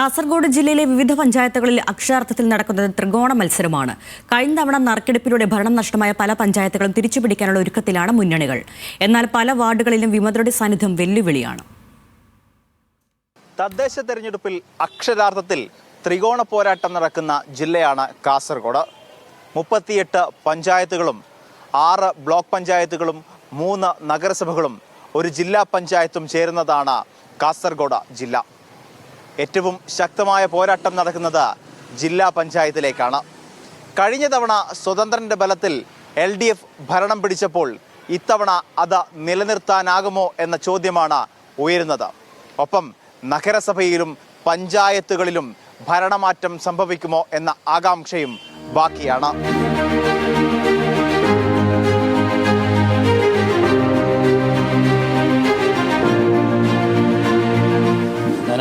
കാസർഗോഡ് ജില്ലയിലെ വിവിധ പഞ്ചായത്തുകളിൽ അക്ഷരാർത്ഥത്തിൽ നടക്കുന്നത് ത്രികോണ മത്സരമാണ്. കഴിഞ്ഞ തവണ നറുക്കെടുപ്പിലൂടെ ഭരണം നഷ്ടമായ പല പഞ്ചായത്തുകളും തിരിച്ചുപിടിക്കാനുള്ള ഒരുക്കത്തിലാണ് മുന്നണികൾ. എന്നാൽ പല വാർഡുകളിലും വിമതരുടെ സാന്നിധ്യം വെല്ലുവിളിയാണ്. തദ്ദേശ തെരഞ്ഞെടുപ്പിൽ അക്ഷരാർത്ഥത്തിൽ ത്രികോണ പോരാട്ടം നടക്കുന്ന ജില്ലയാണ് കാസർഗോഡ്. മുപ്പത്തിയെട്ട് പഞ്ചായത്തുകളും ആറ് ബ്ലോക്ക് പഞ്ചായത്തുകളും മൂന്ന് നഗരസഭകളും ഒരു ജില്ലാ പഞ്ചായത്തും ചേരുന്നതാണ് കാസർഗോഡ് ജില്ല. ഏറ്റവും ശക്തമായ പോരാട്ടം നടക്കുന്നത് ജില്ലാ പഞ്ചായത്തിലേക്കാണ്. കഴിഞ്ഞ തവണ സ്വതന്ത്രന്റെ ബലത്തിൽ എൽ ഡി എഫ് ഭരണം പിടിച്ചപ്പോൾ ഇത്തവണ അത് നിലനിർത്താനാകുമോ എന്ന ചോദ്യമാണ് ഉയരുന്നത്. ഒപ്പം നഗരസഭയിലും പഞ്ചായത്തുകളിലും ഭരണമാറ്റം സംഭവിക്കുമോ എന്ന ആകാംക്ഷയും ബാക്കിയാണ്.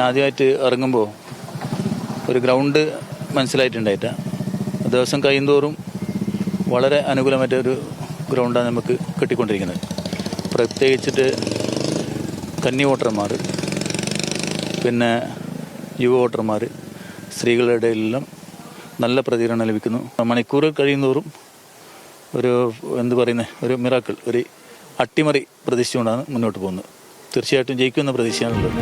ആദ്യമായിട്ട് ഇറങ്ങുമ്പോൾ ഒരു ഗ്രൗണ്ട് മനസ്സിലായിട്ടുണ്ടായിട്ട. ദിവസം കഴിയുന്തോറും വളരെ അനുകൂലമായിട്ട് ഒരു ഗ്രൗണ്ടാണ് നമുക്ക് കിട്ടിക്കൊണ്ടിരിക്കുന്നത്. പ്രത്യേകിച്ചിട്ട് കന്നി വോട്ടർമാർ പിന്നെ യുവ വോട്ടർമാർ സ്ത്രീകളുടെ ഇടയിലെല്ലാം നല്ല പ്രതികരണം ലഭിക്കുന്നു. മണിക്കൂർ കഴിയുന്തോറും ഒരു എന്ത് പറയുന്നത് ഒരു മിറാക്കിൾ ഒരു അട്ടിമറി പ്രതീക്ഷിച്ചുകൊണ്ടാണ് മുന്നോട്ട് പോകുന്നത്. തീർച്ചയായിട്ടും ജയിക്കുമെന്ന പ്രതീക്ഷയാണുള്ളത്.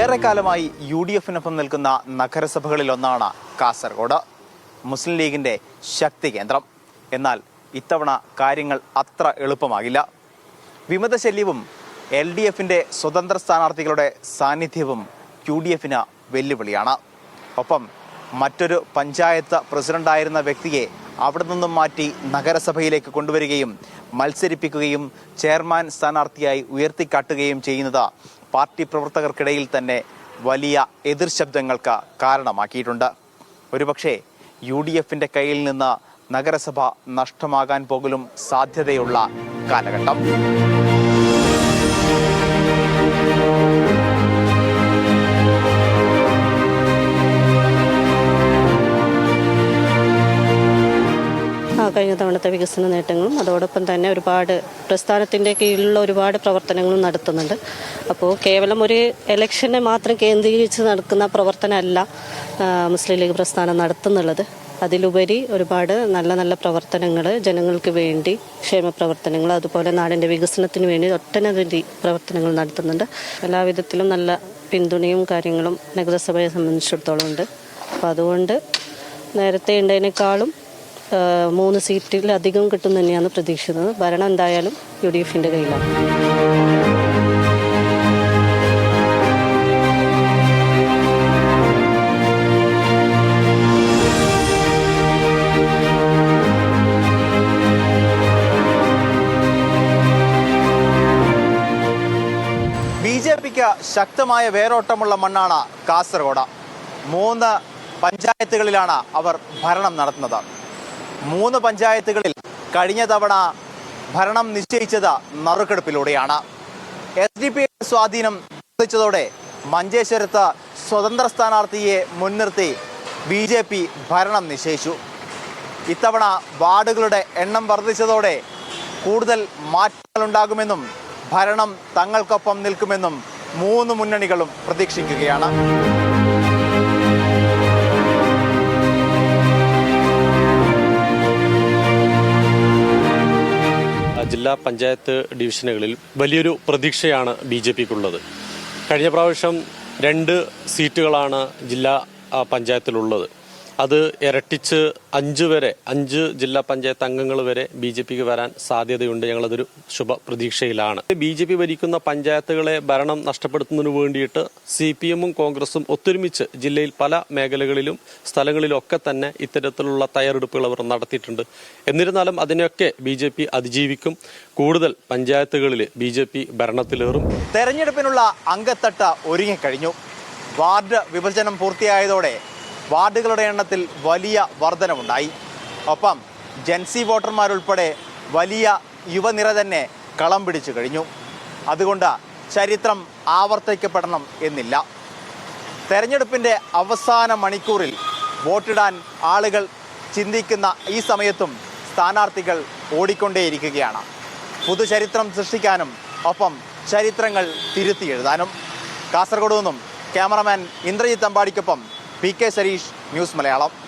ഏറെക്കാലമായി യു ഡി എഫിനൊപ്പം നിൽക്കുന്ന നഗരസഭകളിൽ ഒന്നാണ് കാസർഗോഡ്. മുസ്ലിം ലീഗിന്റെ ശക്തി കേന്ദ്രം. എന്നാൽ ഇത്തവണ കാര്യങ്ങൾ അത്ര എളുപ്പമാകില്ല. വിമതശല്യവും എൽ ഡി എഫിന്റെ സ്വതന്ത്ര സ്ഥാനാർത്ഥികളുടെ സാന്നിധ്യവും യു ഡി എഫിന് വെല്ലുവിളിയാണ്. ഒപ്പം മറ്റൊരു പഞ്ചായത്ത് പ്രസിഡന്റായിരുന്ന വ്യക്തിയെ അവിടെ നിന്നും മാറ്റി നഗരസഭയിലേക്ക് കൊണ്ടുവരികയും മത്സരിപ്പിക്കുകയും ചെയർമാൻ സ്ഥാനാർത്ഥിയായി ഉയർത്തിക്കാട്ടുകയും ചെയ്യുന്നത് പാർട്ടി പ്രവർത്തകർക്കിടയിൽ തന്നെ വലിയ എതിർ ശബ്ദങ്ങൾക്ക് കാരണമാക്കിയിട്ടുണ്ട്. ഒരുപക്ഷെ യു ഡി എഫിന്റെ കയ്യിൽ നിന്ന് നഗരസഭ നഷ്ടമാകാൻ പോകലും സാധ്യതയുള്ള കാലഘട്ടം. കഴിഞ്ഞ തവണത്തെ വികസന നേട്ടങ്ങളും അതോടൊപ്പം തന്നെ ഒരുപാട് പ്രസ്ഥാനത്തിന്റെ കീഴിലുള്ള ഒരുപാട് പ്രവർത്തനങ്ങളും നടത്തുന്നുണ്ട്. അപ്പോൾ കേവലം ഒരു ഇലക്ഷനെ മാത്രം കേന്ദ്രീകരിച്ച് നടക്കുന്ന പ്രവർത്തനമല്ല മുസ്ലിം ലീഗ് പ്രസ്ഥാനം നടത്തുന്നുള്ളത്. അതിലുപരി ഒരുപാട് നല്ല നല്ല പ്രവർത്തനങ്ങൾ ജനങ്ങൾക്ക് വേണ്ടി ക്ഷേമ പ്രവർത്തനങ്ങൾ അതുപോലെ നാടിന്റെ വികസനത്തിന് വേണ്ടി ഒട്ടനവധി പ്രവർത്തനങ്ങൾ നടത്തുന്നുണ്ട്. എല്ലാവിധത്തിലും നല്ല പിന്തുണയും കാര്യങ്ങളും നഗരസഭയെ സംബന്ധിച്ചിടത്തോളം ഉണ്ട്. അപ്പോൾ അതുകൊണ്ട് നേരത്തെ ഉണ്ടതിനേക്കാളും മൂന്ന് സീറ്റിലധികം കിട്ടും തന്നെയാണ് പ്രതീക്ഷിക്കുന്നത് ഭരണം എന്തായാലും യു ഡി എഫിന്റെ കയ്യിലാണ് ശക്തമായ വേരോട്ടമുള്ള മണ്ണാണ് കാസർഗോഡ്. മൂന്ന് പഞ്ചായത്തുകളിലാണ് അവർ ഭരണം നടത്തുന്നത്. മൂന്ന് പഞ്ചായത്തുകളിൽ കഴിഞ്ഞ തവണ ഭരണം നിശ്ചയിച്ചത് നറുക്കെടുപ്പിലൂടെയാണ്. എസ് ഡി പി സ്വാധീനം വർദ്ധിച്ചതോടെ മഞ്ചേശ്വരത്ത് സ്വതന്ത്ര സ്ഥാനാർത്ഥിയെ മുൻനിർത്തി ബി ജെ പി ഭരണം നിശ്ചയിച്ചു. ഇത്തവണ വാർഡുകളുടെ എണ്ണം വർദ്ധിച്ചതോടെ കൂടുതൽ മാറ്റങ്ങളുണ്ടാകുമെന്നും ഭരണം തങ്ങൾക്കൊപ്പം നിൽക്കുമെന്നും മൂന്ന് മുന്നണികളും പ്രതീക്ഷിക്കുകയാണ്. ജില്ലാ പഞ്ചായത്ത് ഡിവിഷനുകളിൽ വലിയൊരു പ്രതീക്ഷയാണ് ബി ജെ പിക്കുള്ളത്. കഴിഞ്ഞ പ്രാവശ്യം രണ്ട് സീറ്റുകളാണ് ജില്ലാ പഞ്ചായത്തിലുള്ളത്. അത് ഇരട്ടിച്ച് അഞ്ച് വരെ അഞ്ച് ജില്ലാ പഞ്ചായത്ത് അംഗങ്ങൾ വരെ ബി ജെ പിക്ക് വരാൻ സാധ്യതയുണ്ട്. ഞങ്ങളതൊരു ശുഭ പ്രതീക്ഷയിലാണ് ബി ജെ പി ഭരിക്കുന്ന പഞ്ചായത്തുകളെ ഭരണം നഷ്ടപ്പെടുത്തുന്നതിന് വേണ്ടിയിട്ട് സി പി എമ്മും കോൺഗ്രസും ഒത്തൊരുമിച്ച് ജില്ലയിൽ പല മേഖലകളിലും സ്ഥലങ്ങളിലും ഒക്കെ തന്നെ ഇത്തരത്തിലുള്ള തയ്യാറെടുപ്പുകൾ അവർ നടത്തിയിട്ടുണ്ട്. എന്നിരുന്നാലും അതിനെയൊക്കെ ബി ജെ പി അതിജീവിക്കും. കൂടുതൽ പഞ്ചായത്തുകളിൽ ബി ജെ പി ഭരണത്തിലേറും. തെരഞ്ഞെടുപ്പിനുള്ള അംഗത്തട്ട ഒരുങ്ങിക്കഴിഞ്ഞു. വാർഡ് വിഭജനം പൂർത്തിയായതോടെ വാർഡുകളുടെ എണ്ണത്തിൽ വലിയ വർധനവുണ്ടായി. ഒപ്പം ജെൻസി വോട്ടർമാരുൾപ്പെടെ വലിയ യുവനിര തന്നെ കളം പിടിച്ചു കഴിഞ്ഞു. അതുകൊണ്ട് ചരിത്രം ആവർത്തിക്കപ്പെടണം എന്നില്ല. തെരഞ്ഞെടുപ്പിന്റെ അവസാന മണിക്കൂറിൽ വോട്ടിടാൻ ആളുകൾ ചിന്തിക്കുന്ന ഈ സമയത്തും സ്ഥാനാർത്ഥികൾ ഓടിക്കൊണ്ടേയിരിക്കുകയാണ്. പുതുചരിത്രം സൃഷ്ടിക്കാനും ഒപ്പം ചരിത്രങ്ങൾ തിരുത്തി എഴുതാനും. കാസർഗോഡ് നിന്നും cameraman Indrajith അമ്പാടിക്കൊപ്പം P K Sareesh news Malayalam.